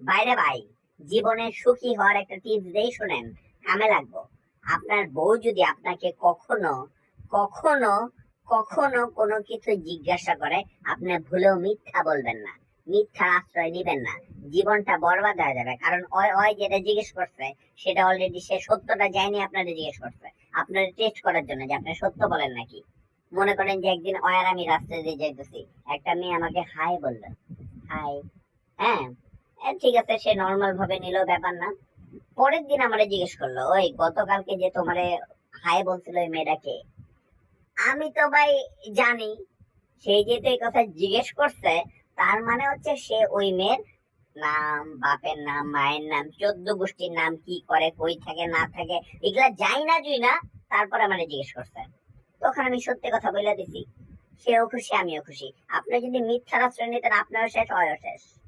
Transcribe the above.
বাইরে ভাই, জীবনে সুখী হওয়ার একটা টিপস দেই শুনেন, কামে লাগবো। আপনার বউ যদি আপনাকে কখনো কখনো কখনো কোনো কিছু জিজ্ঞাসা করে, আপনি ভুলেও মিথ্যা বলবেন না। মিথ্যার আশ্রয় নিবেন না। জীবনটা বরবাদ হয়ে যাবে। কারণ ওই ওই যেটা জিজ্ঞেস করছে, সেটা অলরেডি সে সত্যটা যায়নি আপনাদের জিজ্ঞেস করছে। আপনার টেস্ট করার জন্য যে আপনি সত্য বলেন নাকি? মনে করেন যে একদিন ওয়ার আমি রাস্তায় দিয়ে যাইতেছি, একটা মেয়ে আমাকে হাই বলল। হাই হ্যাঁ? ঠিক আছে, সে নর্মাল ভাবে নিল, ব্যাপার না। পরের দিন আমারে জিজ্ঞেস করল, ওই গতকালকে যে তোমারে হাই বলছিল ওই মেয়েটাকে, আমি তো ভাই জানি, সে যেহেতু এই কথা জিজ্ঞেস করছে, তার মানে হচ্ছে সে ওই মেয়ের নাম, বাপের নাম, মায়ের নাম, চোদ্দ গোষ্ঠীর নাম, কি করে, কই থাকে, না থাকে, এগুলা যাই না জুই না, তারপর আমারে জিজ্ঞেস করছে। তখন আমি সত্যি কথা বলে দিছি, সেও খুশি, আমিও খুশি। আপনি যদি মিথ্যার আশ্রয় নিতেন আপনারও শেষ, হয়ও শেষ। রি